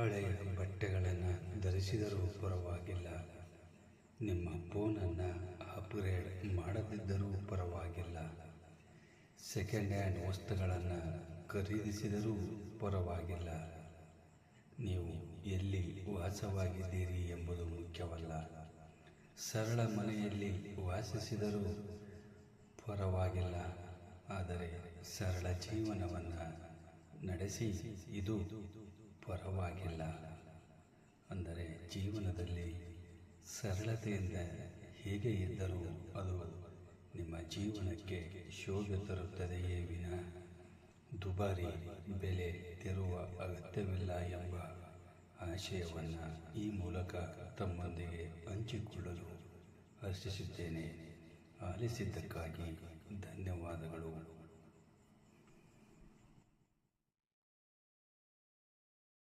ಹಳೆಯ ಬಟ್ಟೆಗಳನ್ನು ಧರಿಸಿದರೂ ಪರವಾಗಿಲ್ಲ. ನಿಮ್ಮ ಫೋನನ್ನು ಅಪ್ಗ್ರೇಡ್ ಮಾಡದಿದ್ದರೂ ಪರವಾಗಿಲ್ಲ. ಸೆಕೆಂಡ್ ಹ್ಯಾಂಡ್ ವಸ್ತುಗಳನ್ನು ಖರೀದಿಸಿದರೂ ಪರವಾಗಿಲ್ಲ. ನೀವು ಎಲ್ಲಿ ವಾಸವಾಗಿದ್ದೀರಿ ಎಂಬುದು ಮುಖ್ಯವಲ್ಲ. ಸರಳ ಮನೆಯಲ್ಲಿ ವಾಸಿಸಿದರೂ ಪರವಾಗಿಲ್ಲ. ಆದರೆ ಸರಳ ಜೀವನವನ್ನು ನಡೆಸಿ ಇದು ಪರವಾಗಿಲ್ಲ. ಅಂದರೆ ಜೀವನದಲ್ಲಿ ಸರಳತೆಯಿಂದ ಹೇಗೆ ಇದ್ದರೂ ಅದು ನಿಮ್ಮ ಜೀವನಕ್ಕೆ ಶೋಭೆ ತರುತ್ತದೆಯೇ ವಿನ ದುಬಾರಿ ಬೆಲೆ ತೆರುವ ಅಗತ್ಯವಿಲ್ಲ ಎಂಬ ಆಶಯವನ್ನು ಈ ಮೂಲಕ ತಮ್ಮೊಂದಿಗೆ ಹಂಚಿಕೊಳ್ಳಲು ಹರ್ಷಿಸುತ್ತೇನೆ ಆಲಿಸಿದ್ದಕ್ಕಾಗಿ ಧನ್ಯವಾದಗಳು.